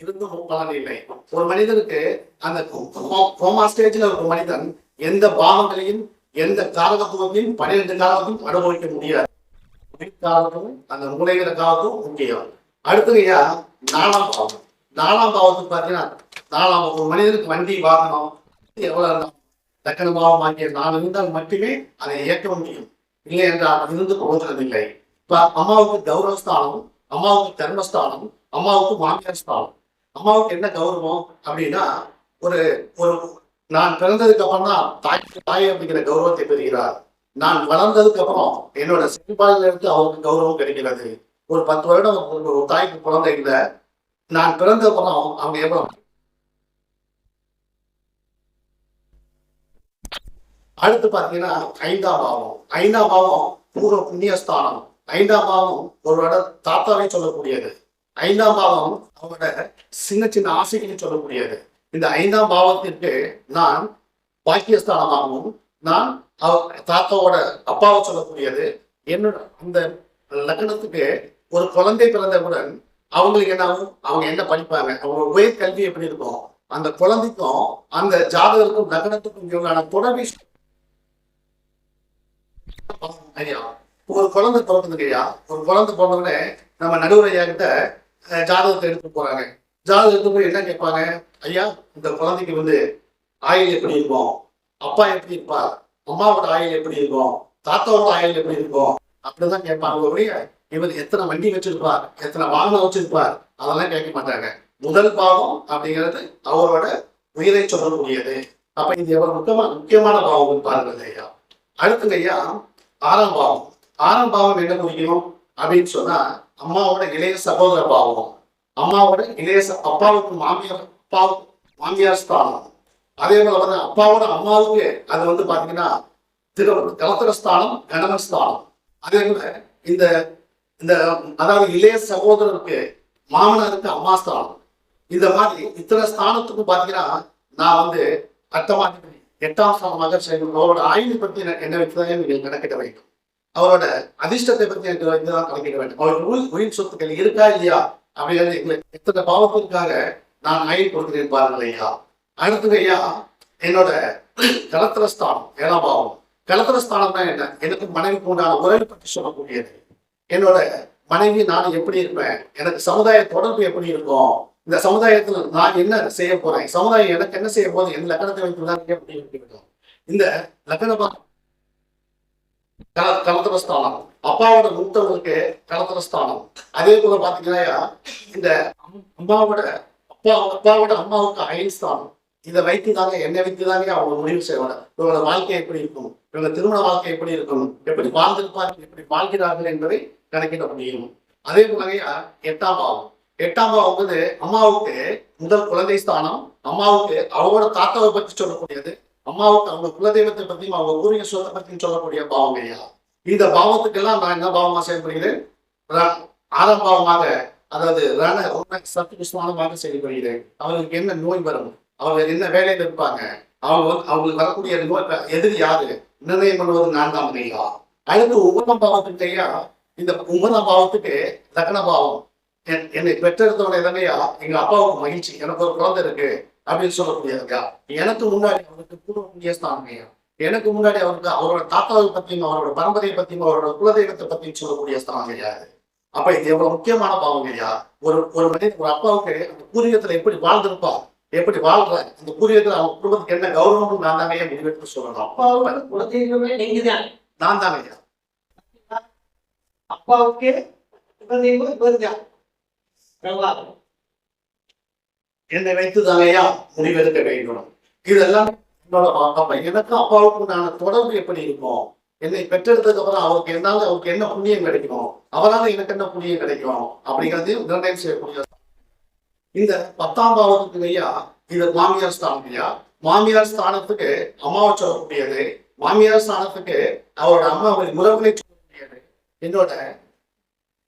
இருந்தும் பலன் இல்லை. ஒரு மனிதனுக்கு அந்த கோமா ஸ்டேஜில் ஒரு மனிதன் எந்த பாவங்களையும் எந்த காரகத்துவத்தையும் பன்னிரெண்டு காலத்தையும் அனுபவிக்க முடியாது. காலத்தும் அந்த மூலைகிற காலத்தும் முக்கியம் அடுத்ததுயா நாலாம் பாவம். நாலாம் பாவத்துக்கு பார்த்தீங்கன்னா நாலாம் ஒரு மனிதனுக்கு வண்டி வாகனம் எவ்வளவு இருந்தாலும் தக்கன பாவம் ஆகிய நாலு இருந்தால் மட்டுமே அதை இயக்க முடியும். இல்லை என்றால் அது இருந்து போகிறதில்லை இப்ப அம்மாவுக்கு கௌரவஸ்தானம் அம்மாவுக்கு தர்மஸ்தானம் அம்மாவுக்கு மாமியார் ஸ்தானம். அம்மாவுக்கு என்ன கௌரவம் அப்படின்னா ஒரு ஒரு நான் பிறந்ததுக்கு அப்புறம் தான் தாய் தாய் அப்படிங்கிற கௌரவத்தை பெறுகிறார். நான் வளர்ந்ததுக்கு அப்புறம் என்னோட செயல்பாடுல இருந்து அவருக்கு கௌரவம் கிடைக்கிறது. ஒரு பத்து வருடம் ஒரு தாய்க்கு குழந்தை இல்லை. நான் பிறந்த அப்புறம் அவங்க எவ்வளவு? அடுத்து பார்த்தீங்கன்னா ஐந்தாம் பாவம். ஐந்தாம் பாவம் பூர்வ புண்ணியஸ்தானம். ஐந்தாம் பாவம் ஒருவரோட தாத்தாவே சொல்லக்கூடியது. ஐந்தாம் பாவம் அவரோட சின்ன சின்ன ஆசைகள்னு சொல்லக்கூடியது. இந்த ஐந்தாம் பாவத்திற்கு நான் பாக்கியஸ்தானமாகவும் நான் அவ- தாத்தாவோட அப்பாவை சொல்லக்கூடியது. என்னோட அந்த லக்னத்துக்கு ஒரு குழந்தை பிறந்தவுடன் அவங்களுக்கு என்ன ஆகும் அவங்க என்ன படிப்பாங்க? அவங்க உயர் கல்வி எப்படி இருக்கும்? அந்த குழந்தைக்கும் அந்த ஜாதகருக்கும் லக்னத்துக்கும் இவங்களான தொடர்பு ஐயா ஒரு குழந்தை பிறந்ததுக்கு ஐயா ஒரு குழந்தை பிறந்தவுடனே நம்ம நடுவர் ஐயா கிட்ட ஜாதகத்தை எடுத்து போறாங்க. ஜாதகம் எடுத்து போய் என்ன கேட்பாங்க? ஐயா இந்த குழந்தைக்கு வந்து ஆயுள் எப்படி இருக்கும்? அப்பா எப்படி இருப்பார்? அம்மாவோட ஆயுள் எப்படி இருக்கும்? தாத்தாவோட ஆயுள் எப்படி இருக்கும்? அப்படிதான் கேட்பாங்க. ஒழிய இவர் எத்தனை வண்டி வச்சிருப்பார்? எத்தனை வாகனம் வச்சிருப்பார்? அதெல்லாம் கேட்க மாட்டாங்க. முதல் பாவம் அப்படிங்கிறது அவரோட உயிரை சொல்லக்கூடியது. அப்ப இது எவ்வளவு முக்கியமான முக்கியமான பாவம் பாருங்க ஐயா. அடுத்தது ஐயா ஆறாம் பாவம். ஆறாம் பாவம் என்ன குறிக்கணும்? அப்படின்னு சொன்னா அம்மாவோட இளைய சகோதர பாவம் அம்மாவோட இளைய ச- அப்பாவுக்கு மாமியார் அப்பாவுக்கு மாமியார் ஸ்தானம். அதே போல வந்து அப்பாவோட அம்மாவுக்கு அது வந்து பாத்தீங்கன்னா திரு கலத்திர ஸ்தானம் கணவன் ஸ்தானம். அதே போல இந்த இந்த அதாவது இளைய சகோதரருக்கு மாமனாருக்கு அம்மா ஸ்தானம். இந்த மாதிரி இத்தனை ஸ்தானத்துக்கு பாத்தீங்கன்னா நான் வந்து அட்டமா எட்டாம் ஸ்தானமாக செய்யணும் அவரோட ஆயுளை பற்றி என்ன வைத்துதான் நீங்கள் கணக்கிட்ட வைக்கும் அவரோட அதிர்ஷ்டத்தை பற்றி எனக்கு இதுதான் கணக்கிட வேண்டும். அவருக்கு உயிர் உயிர் சொத்துக்கள் இருக்கா இல்லையா? அப்படின்னு எங்களுக்கு எத்தனை பாவத்திற்காக நான் ஆயுள் கொடுக்கிறேன் பாருங்கள் ஐயா. அடுத்தது ஐயா என்னோட கலத்திரஸ்தானம் ஏழாம் பாவம். கலத்திரஸ்தானம்னா என்ன? எனக்கு மனைவிக்கு உண்டான உறவை பற்றி சொல்லக்கூடியது. என்னோட மனைவி நான் எப்படி இருப்பேன்? எனக்கு சமுதாய தொடர்பு எப்படி இருக்கும்? இந்த சமுதாயத்துல நான் என்ன செய்ய போறேன்? சமுதாயம் எனக்கு என்ன செய்ய போகுது? என் லக்கணத்தை வைத்து தான் எப்படி இந்த லக்கண கல கல கலத்திரஸ்தானம் அப்பாவோட மூத்தவங்களுக்கு கலத்திரஸ்தானம் அதே போல பாத்தீங்கன்னா இந்த அம்மாவோட அப்பா அப்பாவோட அம்மாவுக்கு அயல் ஸ்தானம். இதை வைத்து தாங்க என்னை வைத்து தாங்க அவங்க முடிவு செய்வாங்க. இவங்களோட வாழ்க்கை எப்படி இருக்கும்? இவங்க திருமண வாழ்க்கை எப்படி இருக்கும்? எப்படி வாழ்ந்திருப்பார்கள்? எப்படி வாழ்கிறார்கள் என்பதை கணக்கிட முடியும். அதே போலவே எட்டாம் பாவம். எட்டாம் பாவம் வந்து அம்மாவுக்கு முதல் குழந்தை ஸ்தானம். அம்மாவுக்கு அவங்களோட தாத்தாவை பற்றி சொல்லக்கூடியது. அம்மாவுக்கு அவங்க குலதெய்வத்தை பற்றியும் அவங்க ஊரிய சொத்தை பத்தியும் சொல்லக்கூடிய பாவம் ஐயா. இந்த பாவத்துக்கெல்லாம் நான் என்ன பாவமா செயல்படுகிறேன்? ர- ஆறாம் பாவமாக அதாவது ரண ருண சத்துக்கு செயல்படுகிறேன். அவங்களுக்கு என்ன நோய் வரும்? அவங்க என்ன வேலையில இருப்பாங்க? அவங்க அவங்களுக்கு வரக்கூடிய நோய் எதிரி யாரு? நிர்ணயம் பண்ணுவது நான் தான் ஐயா. அடுத்து ஒன்பதாம் பாவத்துக்கு ஐயா இந்த ஒன்பதாம் பாவத்துக்கு லக்ன பாவம். என்- என்னை பெற்றெடுத்தவன என்னையா எங்க அப்பாவுக்கு மகிழ்ச்சி. எனக்கு ஒரு குழந்தை இருக்கு. அப்படின்னு சொல்லக்கூடியதுங்க எனக்கு முன்னாடி அவருக்கு பூர்வ புண்ணிய எனக்கு முன்னாடி அவருக்கு அவரோட தாத்தாவை பத்தியும் அவரோட பரம்பரையை பத்தியும் அவரோட குலதெய்வத்தை பத்தியும் சொல்லக்கூடிய ஸ்தானம் கிடையாது அப்ப இது எவ்வளவு முக்கியமான பாவம் ஐயா? ஒரு ஒரு மனிதன் ஒரு அப்பாவுக்கு அந்த பூர்வீகத்துல எப்படி வாழ்ந்திருப்பா எப்படி வாழ்ற அந்த பூர்வீகத்துல அவங்க குடும்பத்துக்கு என்ன கௌரவம் நான் தாங்க முடிவெடுத்து சொல்லணும் அப்பாவோட குலதெய்வமே நீங்கதான். நான் தாங்க ஐயா. அப்பாவுக்கு குலதெய்வம் இவர்தான். என்னை வைத்து தாங்கய்யா முடிவெடுக்க வேண்டும்? இதெல்லாம் என்னோட அப்ப எனக்கு அப்பாவுக்கு உண்டான தொடர்பு எப்படி இருக்கும் என்னை பெற்றெடுத்ததுக்கு அப்புறம் அவருக்கு என்னால அவருக்கு என்ன புண்ணியம் கிடைக்கும் அவரால் எனக்கு என்ன புண்ணியம் கிடைக்கும் அப்படிங்கிறதையும் நிர்ணயம் செய்யக்கூடிய இந்த பத்தாம் பாவத்துக்கு ஐயா இது மாமியார் ஸ்தானம் ஐயா மாமியார் ஸ்தானத்துக்கு அம்மாவை சொல்லக்கூடியது மாமியார் ஸ்தானத்துக்கு அவரோட அம்மாவின் உறவுகளை சொல்லக்கூடியது என்னோட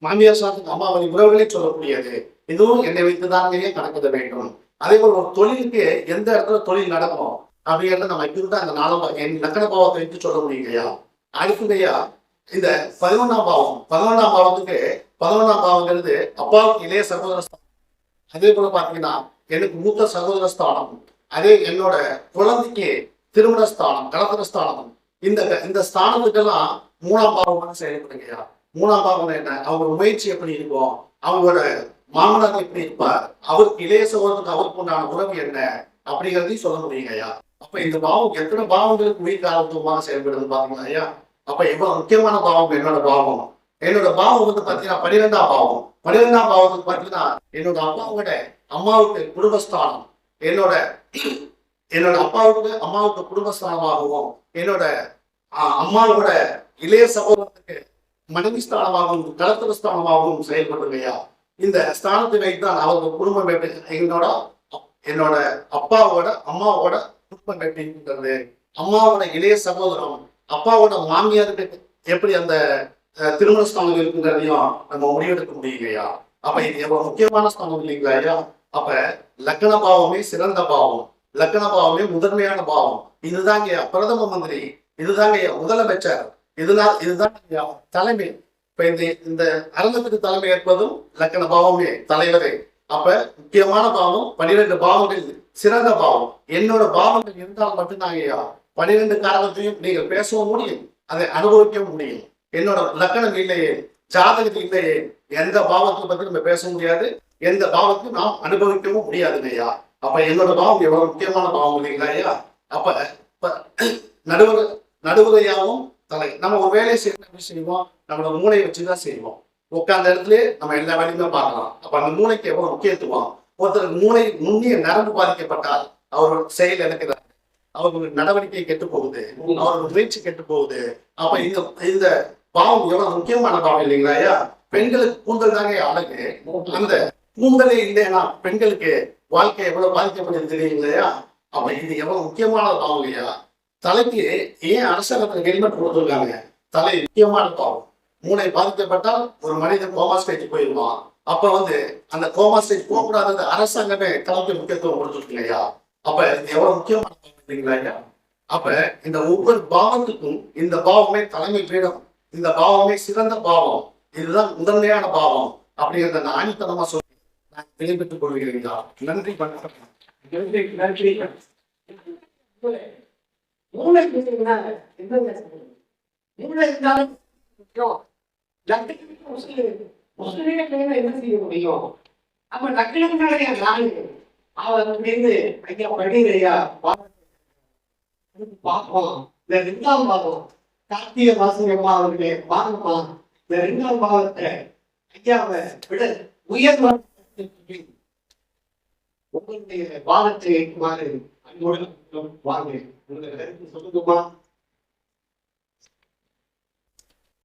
மாமியார் ஸ்தானத்துக்கு அம்மாவின் உறவுகளை சொல்லக்கூடியது இதுவும் என்னை வைத்துதான் கணக்கிட வேண்டும். அதே போல ஒரு தொழிலுக்கு எந்த இடத்துல தொழில் நடக்கும் அப்படிங்கிறத நம்ம இப்படி அந்த நாலாம் என் லக்கண பாவத்தை வைத்து சொல்ல முடியும் இல்லையா அடுத்ததையா இந்த பதினொன்றாம் பாவம் பதினொன்றாம் பாவத்துக்கு பதினொன்றாம் பாவங்கிறது அப்பாவுக்கு இளைய சகோதர அதே போல பாத்தீங்கன்னா எனக்கு மூத்த சகோதர ஸ்தானம் அதே என்னோட குழந்தைக்கு திருமண ஸ்தானம் கலத்திர ஸ்தானம். இந்த இந்த ஸ்தானத்துக்கெல்லாம் மூணாம் பாவம் செயல்படுங்கய்யா. மூணாம் பாவம் என்ன? அவங்க முயற்சி எப்படி இருக்கும்? அவங்களோட மாமனார் எப்படி இருப்பார்? அவருக்கு இளைய சகோதரருக்கு அவருக்கு உண்டான உறவு என்ன? அப்படிங்கிறதையும் சொல்ல முடியுங்க ஐயா. அப்ப இந்த பாவம் எத்தனை பாவங்களுக்கு உயிர் காலத்துவமாக செயல்படுது பாருங்க ஐயா? அப்ப எவ்வளவு முக்கியமான பாவம் என்னோட பாவம்? என்னோட பாவம் வந்து பாத்தீங்கன்னா பன்னிரெண்டாம் பாவம். பன்னிரெண்டாம் பாவத்துக்கு பாத்தீங்கன்னா என்னோட அப்பாவோட அம்மாவுக்கு குடும்பஸ்தானம். என்னோட என்னோட அப்பாவுக்கு அம்மாவுக்கு குடும்பஸ்தானமாகவும் என்னோட அம்மாவோட இளைய சகோதரத்துக்கு மனைவி ஸ்தானமாகவும் கலத்திர ஸ்தானமாகவும் செயல்படுங்கய்யா இந்த ஸ்தானத்தை வைத்தான் அவங்க குடும்பம் எப்படி என்னோட என்னோட அப்பாவோட அம்மாவோட குடும்பம் எப்படின்றது அம்மாவோட இளைய சகோதரம் அப்பாவோட மாமியாருக்கு எப்படி அந்த அஹ், திருமண ஸ்தானம் இருக்குங்கிறதையும் நம்ம முடிவெடுக்க முடியலையா? அப்ப இது எவ்வளவு முக்கியமான ஸ்தானம் இல்லைங்களா ஐயா? அப்ப லக்ன பாவமே சிறந்த பாவம். லக்ன பாவமே முதன்மையான பாவம். இதுதாங்க பிரதம மந்திரி. இதுதாங்க முதலமைச்சர். இதுதான் இதுதான் தலைமை. இப்ப இந்த இந்த அரங்கத்துக்கு தலைமை ஏற்பதும் லக்கண பாவமே தலைவரே அப்ப முக்கியமான பாவம் பனிரெண்டு பாவங்கள் சிறந்த பாவம். என்னோட பாவங்கள் இருந்தால் மட்டும்தாங்க ஐயா பன்னிரெண்டு காரணத்தையும் நீங்கள் பேசவும் முடியும் அதை அனுபவிக்கவும் முடியும். என்னோட லக்கணம் இல்லையே ஜாதகத்தில் இல்லையே எந்த பாவத்தை பத்தி நம்ம பேச முடியாது எந்த பாவத்தையும் நாம் அனுபவிக்கவும் முடியாதுங்க ஐயா அப்ப என்னோட பாவம் எவ்வளவு முக்கியமான பாவம் இல்லைங்களா ஐயா அப்ப நடுவர் நடுவுரையாவும் தலை. நம்ம ஒரு வேலையை செய்யணும் எப்படி செய்வோம்? நம்மளோட மூளையை வச்சுதான் செய்வோம். உட்கார்ந்த இடத்துல நம்ம எல்லா வேலையுமே பார்க்கலாம். அப்ப அந்த மூளைக்கு எவ்வளவு முக்கியத்துவம்? ஒருத்தருக்கு மூளை நுண்ணிய நரம்பு பாதிக்கப்பட்டால் அவரோட செயல் எனக்கு அவருக்கு நடவடிக்கை கெட்டு போகுது. அவரோட முயற்சி கெட்டு போகுது. அப்ப இந்த இந்த பாவம் எவ்வளவு முக்கியமான பாவம் இல்லைங்களா ஐயா? பெண்களுக்கு கூந்தல் தாங்க அழகு. அந்த கூந்தலே இல்லைன்னா பெண்களுக்கு வாழ்க்கை எவ்வளவு பாதிக்கப்படுது தெரியுங்களா அப்ப இது எவ்வளவு முக்கியமான பாவம் இல்லையா? தலைக்கு ஏன் அரசாங்கத்துல ஹெல்மெட் கொடுத்துருக்காங்க தலை முக்கியமான பாவம் மூளை பாதிக்கப்பட்டால் ஒரு மனிதன் கோமா ஸ்டேஜ் போயிடுவான் அப்ப வந்து அந்த கோமா ஸ்டேஜ் போகக்கூடாது அரசாங்கமே தலைக்கு முக்கியத்துவம் கொடுத்துருக்கு இல்லையா? அப்ப இது எவ்வளவு முக்கியமான இல்லைங்களா ஐயா? அப்ப இந்த ஒவ்வொரு பாவத்துக்கும் இந்த பாவமே தலைமை பீடம். இந்த பாவமே சிறந்த பாவம். இதுதான் முதன்மையான பாவம். அப்படிங்கிறத நான் ஆணித்தனமா சொல்லி நான் விடைபெற்றுக் கொள்கிறீங்களா நன்றி வணக்கம். நன்றி நன்றி. மூளை பார்த்தீங்கன்னா மூளை இருந்தாலும் முக்கியம். முஸ்லீம். என்ன செய்ய முடியும் அப்ப லக்கணம்னாலே நாலு அவன் இருந்து ஐயா படிங்கய்யா பார்ப்போம் இந்த ரெண்டாம் பாவம் கார்த்திகை மாசங்கம்மா அவர்களே வாங்கம்மா இந்த ரெண்டாம் பாவத்தை ஐயாவை விட உயர் உங்களுடைய வாதத்தை ஏற்குமாறு ngồi quá nghỉ